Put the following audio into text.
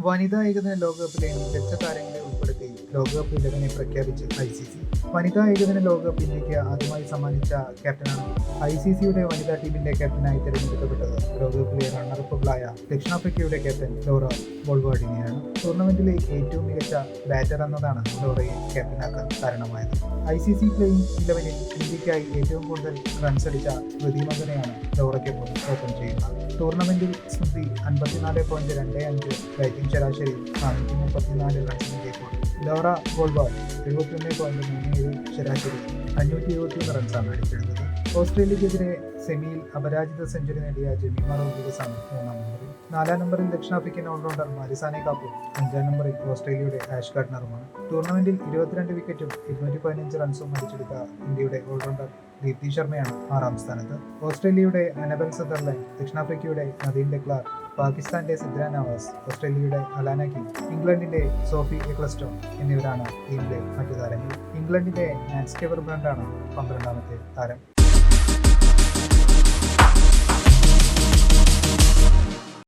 വനിതാ ഏകദിന ലോകകപ്പിലെ മികച്ച താരങ്ങളെ ഉൾപ്പെടുത്തി ലോകകപ്പ് ഇലവനെ പ്രഖ്യാപിച്ച് ഐ സി സി. വനിതാ ഏകദിന ലോകകപ്പ് ഇന്ത്യയ്ക്ക് ആദ്യമായി സമ്മാനിച്ച ക്യാപ്റ്റനാണ് ഐ സി സിയുടെ വനിതാ ടീമിന്റെ ക്യാപ്റ്റനായി തിരഞ്ഞെടുക്കപ്പെട്ടത് ലോകകപ്പിലെ റണ്ണറപ്പുകളായ ദക്ഷിണാഫ്രിക്കയുടെ ക്യാപ്റ്റൻ ലോറ ബോൾവാർഡിനെയാണ്. ടൂർണമെന്റിലെ ഏറ്റവും മികച്ച ബാറ്റർ എന്നതാണ് ലോറയെ ക്യാപ്റ്റനാക്കാൻ കാരണമായത്. ഐ സി സി പ്ലേയിങ് ഇലവനിൽ ഇന്ത്യക്കായി ഏറ്റവും കൂടുതൽ റൺസ് അടിച്ച സ്മൃതി ലോറയ്ക്കൊപ്പം ഓപ്പൺ ചെയ്യുന്നത്. ടൂർണമെന്റിൽ സ്മൃതി അൻപത്തിനാല് പോയിന്റ് രണ്ട് അഞ്ച് ബാറ്റിംഗ് ശരാശരി നാനൂറ്റി മുപ്പത്തിനാല് റൺസിനെത്തിയപ്പോൾ ലോറ ഗോൾബാൾ എഴുപത്തിയൊന്ന് പോയിന്റ് മൂന്ന് ഏഴ് ശരാശരി അഞ്ഞൂറ്റി എഴുപത്തിയൊന്ന് റൺസാണ് അടിച്ചെടുത്തത് ഓസ്ട്രേലിയക്കെതിരെ സെമിയിൽ അപരാജിത സെഞ്ചുറി നേടിയ ജമീമ റോഡ്രിഗസാണ് മൂന്നാം നമ്പറിൽ നാലാം നമ്പറിൽ ദക്ഷിണാഫ്രിക്കൻ ഓൾറൗണ്ടർ മാരിസാനെ കാപ്പും അഞ്ചാം നമ്പറിൽ ഓസ്ട്രേലിയയുടെ ആഷ് ഗാർഡനറുമാണ് ടൂർണമെന്റിൽ ഇരുപത്തിരണ്ട് വിക്കറ്റും ഇരുന്നൂറ്റി പതിനഞ്ച് റൺസും അടിച്ചെടുത്ത ഇന്ത്യയുടെ ഓൾറൗണ്ടർ ദീപ്തി ശർമ്മയാണ് ആറാം സ്ഥാനത്ത്. ഓസ്ട്രേലിയയുടെ അനബൽ സദർലൈൻ ദക്ഷിണാഫ്രിക്കയുടെ നദീൻ ഡെക്ലാർ പാകിസ്ഥാന്റെ സിദ്ര നവാസ് ഓസ്ട്രേലിയയുടെ അലാന കിങ് ഇംഗ്ലണ്ടിന്റെ സോഫി എക്ലസ്റ്റോൺ എന്നിവരാണ് ടീമിലെ മറ്റു താരങ്ങൾ. ഇംഗ്ലണ്ടിന്റെ മാൻസ്കേവർ ബ്രാൻഡാണ് പന്ത്രണ്ടാമത്തെ താരം.